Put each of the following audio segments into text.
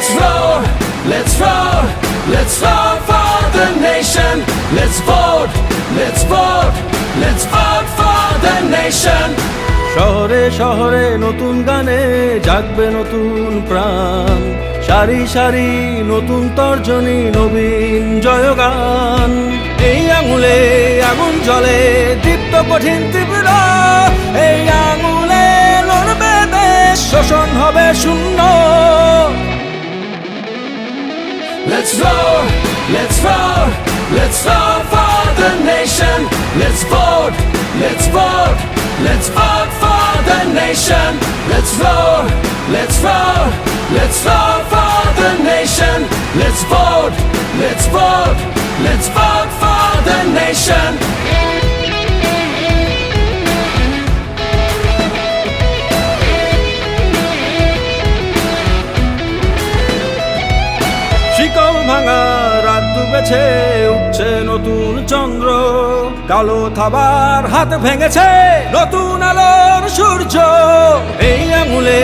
Let's roar, let's roar, let's roar for the nation. Let's vote, let's vote, let's vote for the nation. শহরে শহরে নতুন গানে জাগবে নতুন প্রাণ সারি সারি নতুন তর্জনী নবীন জয়গান এই আঙুলে আগুন জলে দীপ্ত কঠিন তীব্র এই আঙুলে লড়বে দেশ শোষণ হবে শূন্য Let's roar, let's roar, let's roar for the nation. Let's vote, let's vote, let's vote for the nation. Let's roar, let's roar, let's roar for the nation. Let's vote, ডুবেছে উঠছে নতুন চন্দ্র। কালো থাবার হাত ভেঙেছে নতুন আলোর সূর্য। এই আঙুলে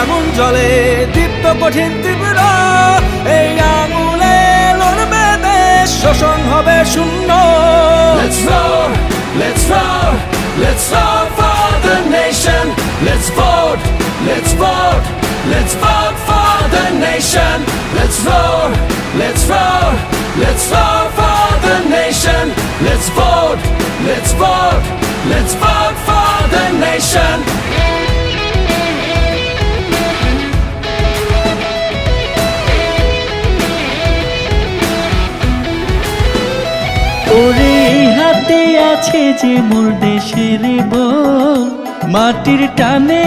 আগুন জলে দীপ্ত কঠিন তীব্র। এই আঙুলে শোষণ হবে শূন্য। Let's roar for the nation. Let's vote, let's vote, let's vote for the nation. ওরে হাতে আছে যে মোর দেশের বল মাটির টানে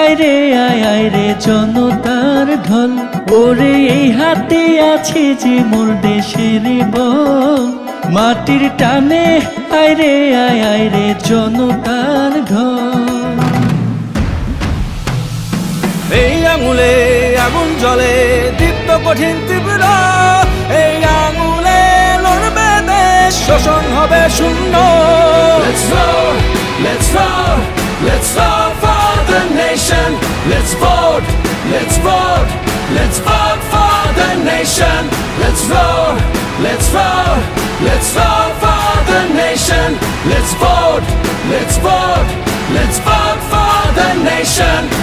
আয়রে আয় আয়রে জনতার ঢল। ওরে, এই হাতে আছে যে মোর দেশের বল। মাটির টানে আয়রে আয় আয়রে জনতার ঢল। এই আঙুলে আগুন জলে দীপ্ত কঠিন তীব্র। এই আঙুলে লড়বে দেশ, শোষণ হবে শূন্য। Nation. Let's roar, let's roar, let's roar for the nation. Let's vote, let's vote, let's vote for the nation.